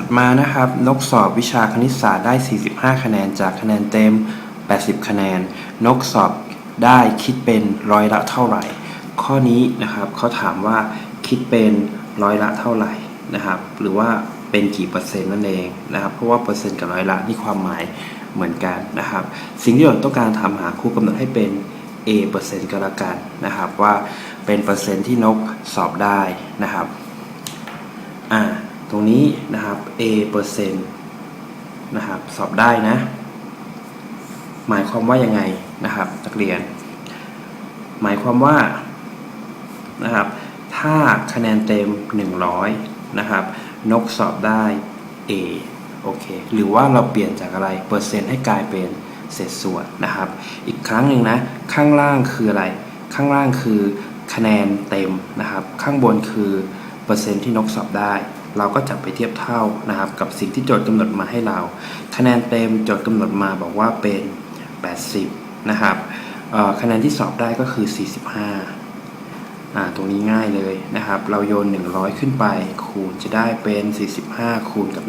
ถัดมานะครับนกสอบวิชาคณิตศาสตร์ได้ 45 คะแนนจากคะแนนเต็ม 80 คะแนน นกสอบได้คิดเป็นร้อยละเท่าไหร่ ข้อนี้นะครับเขาถามว่าคิดเป็นร้อยละเท่าไหร่นะครับหรือว่าเป็นกี่เปอร์เซ็นต์นั่นเองนะครับเพราะว่าเปอร์เซ็นต์กับร้อยละนี่ความหมายเหมือนกันนะครับ สิ่งที่เราต้องการทำหาครูกำหนดให้เป็น A เปอร์เซ็นต์ก็แล้วกันนะครับว่าเป็นเปอร์เซ็นต์ที่นกสอบได้นะครับอ่า ตรงนี้นะครับ A เปอร์เซ็นต์นะครับสอบได้นะ หมายความว่ายังไงนะครับนักเรียน หมายความว่านะครับถ้าคะแนนเต็ม 100 นะครับ นกสอบได้ A โอเค หรือว่าเราเปลี่ยนจากอะไร เปอร์เซ็นต์ให้กลายเป็นเศษส่วนนะครับ อีกครั้งหนึ่งนะ ข้างล่างคืออะไร ข้างล่างคือคะแนนเต็มนะครับ ข้างบนคือเปอร์เซ็นต์ที่นกสอบได้ เราก็จับไปเทียบเท่านะครับ กับสิ่งที่โจทย์กำหนดมาให้เรา คะแนนเต็มโจทย์กำหนดมาบอกว่าเป็น 80 นะครับคะแนนที่สอบได้ก็คือ 45อ่าตรงนี้ง่ายเลยนะครับ เราโยน 100 ขึ้นไป คูณจะได้เป็น 45 คูณกับ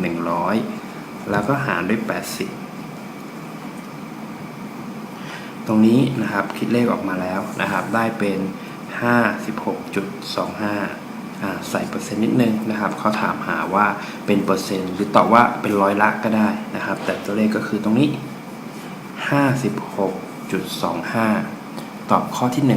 100 แล้วก็หารด้วย 80 ตรงนี้นะครับคิดเลขออกมาแล้วนะครับ ได้เป็น 56.25 ใส่เปอร์เซ็นต์นิดนึงนะครับเขาถามหาว่าเป็นเปอร์เซ็นต์หรือตอบว่าเป็นร้อยละก็ได้นะครับ แต่ตัวเลขก็คือตรงนี้ 56.25 ตอบข้อที่ 1